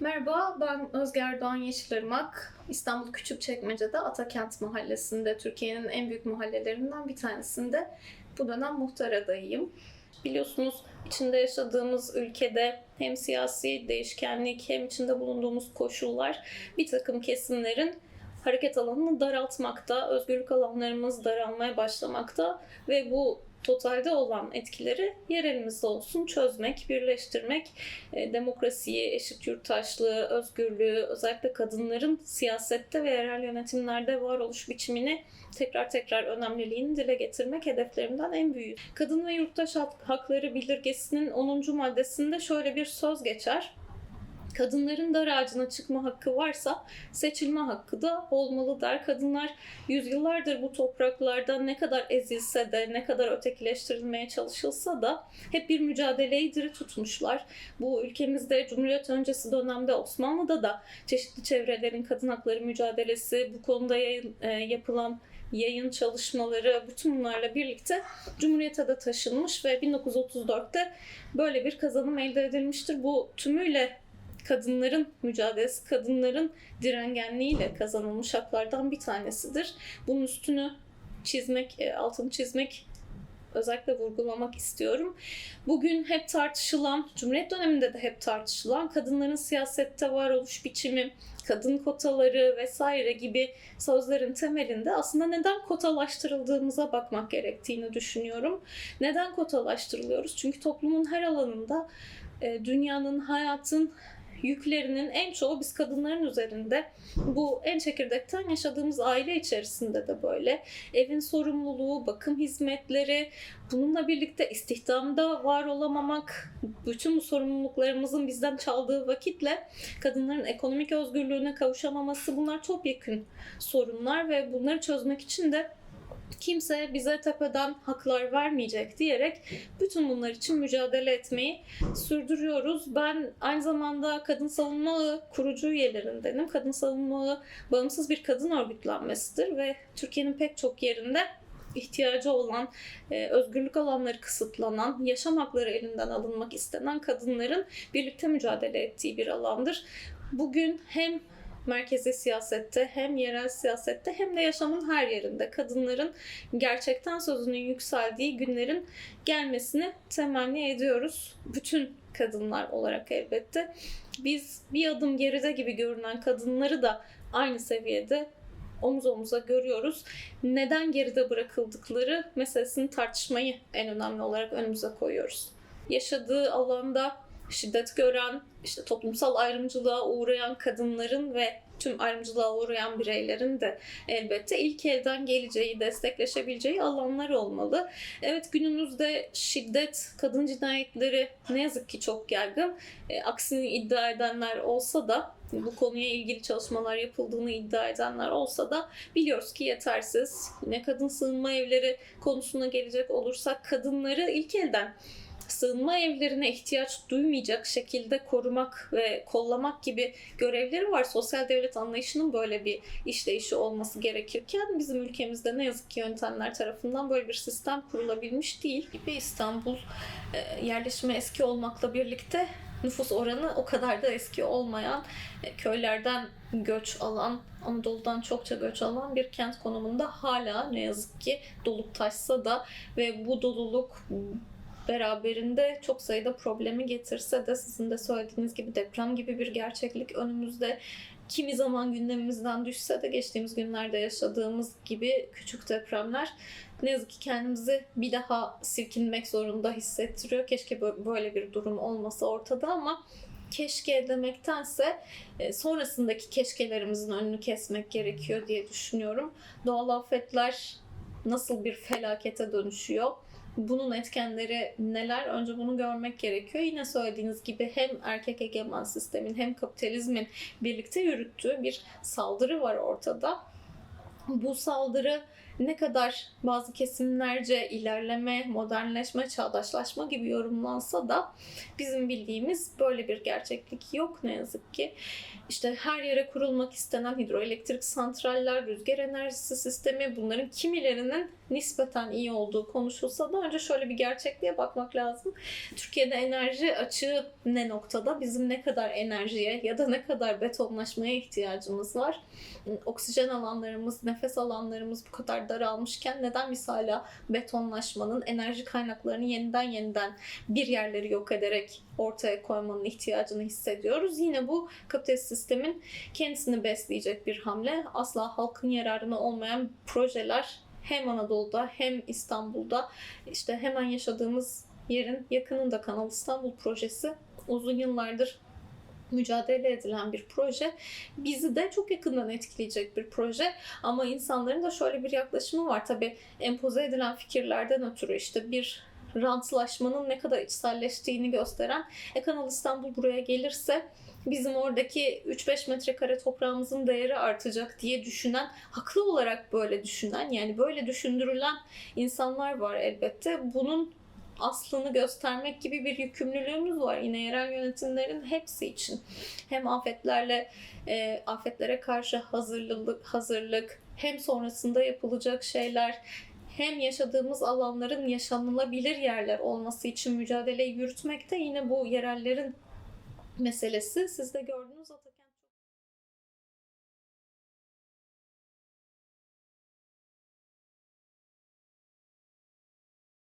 Merhaba, ben Özge Erdoğan Yeşilırmak. İstanbul Küçükçekmece'de Atakent Mahallesi'nde, Türkiye'nin en büyük mahallelerinden bir tanesinde bu dönem muhtar adayıyım. Biliyorsunuz içinde yaşadığımız ülkede hem siyasi değişkenlik hem içinde bulunduğumuz koşullar bir takım kesimlerin hareket alanını daraltmakta, özgürlük alanlarımız daralmaya başlamakta ve bu totalde olan etkileri yerelimizde olsun çözmek, birleştirmek, e, demokrasiyi, eşit yurttaşlığı, özgürlüğü, özellikle kadınların siyasette ve yerel yönetimlerde varoluş biçimini tekrar tekrar önemliliğini dile getirmek hedeflerimden en büyüğü. Kadın ve yurttaş hak- hakları bildirgesinin 10. maddesinde şöyle bir söz geçer. Kadınların dar ağacına çıkma hakkı varsa seçilme hakkı da olmalı der. Kadınlar yüzyıllardır bu topraklarda ne kadar ezilse de, ne kadar ötekileştirilmeye çalışılsa da hep bir mücadeleyi diri tutmuşlar. Bu ülkemizde Cumhuriyet öncesi dönemde Osmanlı'da da çeşitli çevrelerin kadın hakları mücadelesi, bu konuda yayın- e, yapılan yayın çalışmaları bütün bunlarla birlikte Cumhuriyet'e de taşınmış ve 1934'te böyle bir kazanım elde edilmiştir. Bu tümüyle kadınların mücadelesi, kadınların direngenliğiyle kazanılmış haklardan bir tanesidir. Bunun üstünü çizmek, e, altını çizmek özellikle vurgulamak istiyorum. Bugün hep tartışılan, Cumhuriyet döneminde de hep tartışılan kadınların siyasette varoluş biçimi, kadın kotaları vesaire gibi sözlerin temelinde aslında neden kotalaştırıldığımıza bakmak gerektiğini düşünüyorum. Neden kotalaştırılıyoruz? Çünkü toplumun her alanında e, dünyanın, hayatın yüklerinin en çoğu biz kadınların üzerinde. Bu en çekirdekten yaşadığımız aile içerisinde de böyle. Evin sorumluluğu, bakım hizmetleri, bununla birlikte istihdamda var olamamak, bütün bu sorumluluklarımızın bizden çaldığı vakitle kadınların ekonomik özgürlüğüne kavuşamaması bunlar çok sorunlar ve bunları çözmek için de kimse bize tepeden haklar vermeyecek diyerek bütün bunlar için mücadele etmeyi sürdürüyoruz. Ben aynı zamanda Kadın Savunma kurucu üyelerindenim. Kadın Savunma Ağı bağımsız bir kadın örgütlenmesidir ve Türkiye'nin pek çok yerinde ihtiyacı olan, e, özgürlük alanları kısıtlanan, yaşam hakları elinden alınmak istenen kadınların birlikte mücadele ettiği bir alandır. Bugün hem merkezi siyasette hem yerel siyasette hem de yaşamın her yerinde kadınların gerçekten sözünün yükseldiği günlerin gelmesini temenni ediyoruz. Bütün kadınlar olarak elbette. Biz bir adım geride gibi görünen kadınları da aynı seviyede omuz omuza görüyoruz. Neden geride bırakıldıkları meselesini tartışmayı en önemli olarak önümüze koyuyoruz. Yaşadığı alanda şiddet gören, işte toplumsal ayrımcılığa uğrayan kadınların ve tüm ayrımcılığa uğrayan bireylerin de elbette ilk elden geleceği, destekleşebileceği alanlar olmalı. Evet günümüzde şiddet, kadın cinayetleri ne yazık ki çok yaygın. E, aksini iddia edenler olsa da bu konuya ilgili çalışmalar yapıldığını iddia edenler olsa da biliyoruz ki yetersiz. Yine kadın sığınma evleri konusuna gelecek olursak kadınları ilk elden sığınma evlerine ihtiyaç duymayacak şekilde korumak ve kollamak gibi görevleri var. Sosyal devlet anlayışının böyle bir işleyişi olması gerekirken bizim ülkemizde ne yazık ki yöntemler tarafından böyle bir sistem kurulabilmiş değil. Gibi İstanbul e, yerleşimi eski olmakla birlikte nüfus oranı o kadar da eski olmayan e, köylerden göç alan, Anadolu'dan çokça göç alan bir kent konumunda hala ne yazık ki dolup taşsa da ve bu doluluk beraberinde çok sayıda problemi getirse de sizin de söylediğiniz gibi deprem gibi bir gerçeklik önümüzde kimi zaman gündemimizden düşse de geçtiğimiz günlerde yaşadığımız gibi küçük depremler ne yazık ki kendimizi bir daha silkinmek zorunda hissettiriyor. Keşke bö- böyle bir durum olmasa ortada ama keşke demektense e, sonrasındaki keşkelerimizin önünü kesmek gerekiyor diye düşünüyorum. Doğal afetler nasıl bir felakete dönüşüyor? Bunun etkenleri neler? Önce bunu görmek gerekiyor. Yine söylediğiniz gibi hem erkek egemen sistemin hem kapitalizmin birlikte yürüttüğü bir saldırı var ortada. Bu saldırı ne kadar bazı kesimlerce ilerleme, modernleşme, çağdaşlaşma gibi yorumlansa da bizim bildiğimiz böyle bir gerçeklik yok ne yazık ki. İşte her yere kurulmak istenen hidroelektrik santraller, rüzgar enerjisi sistemi bunların kimilerinin nispeten iyi olduğu konuşulsa da önce şöyle bir gerçekliğe bakmak lazım. Türkiye'de enerji açığı ne noktada? Bizim ne kadar enerjiye ya da ne kadar betonlaşmaya ihtiyacımız var? Oksijen alanlarımız, nefes alanlarımız bu kadar daralmışken neden biz hala betonlaşmanın, enerji kaynaklarını yeniden yeniden bir yerleri yok ederek ortaya koymanın ihtiyacını hissediyoruz? Yine bu kapitalist sistemin kendisini besleyecek bir hamle. Asla halkın yararına olmayan projeler hem Anadolu'da hem İstanbul'da işte hemen yaşadığımız yerin yakınında Kanal İstanbul projesi uzun yıllardır mücadele edilen bir proje. Bizi de çok yakından etkileyecek bir proje. Ama insanların da şöyle bir yaklaşımı var. Tabii empoze edilen fikirlerden ötürü işte bir rantlaşmanın ne kadar içselleştiğini gösteren e, Kanal İstanbul buraya gelirse bizim oradaki 3-5 metrekare toprağımızın değeri artacak diye düşünen, haklı olarak böyle düşünen, yani böyle düşündürülen insanlar var elbette. Bunun aslını göstermek gibi bir yükümlülüğümüz var yine yerel yönetimlerin hepsi için. Hem afetlerle e, afetlere karşı hazırlık, hazırlık, hem sonrasında yapılacak şeyler, hem yaşadığımız alanların yaşanılabilir yerler olması için mücadeleyi yürütmek de yine bu yerellerin meselesi. Siz de gördünüz Atakent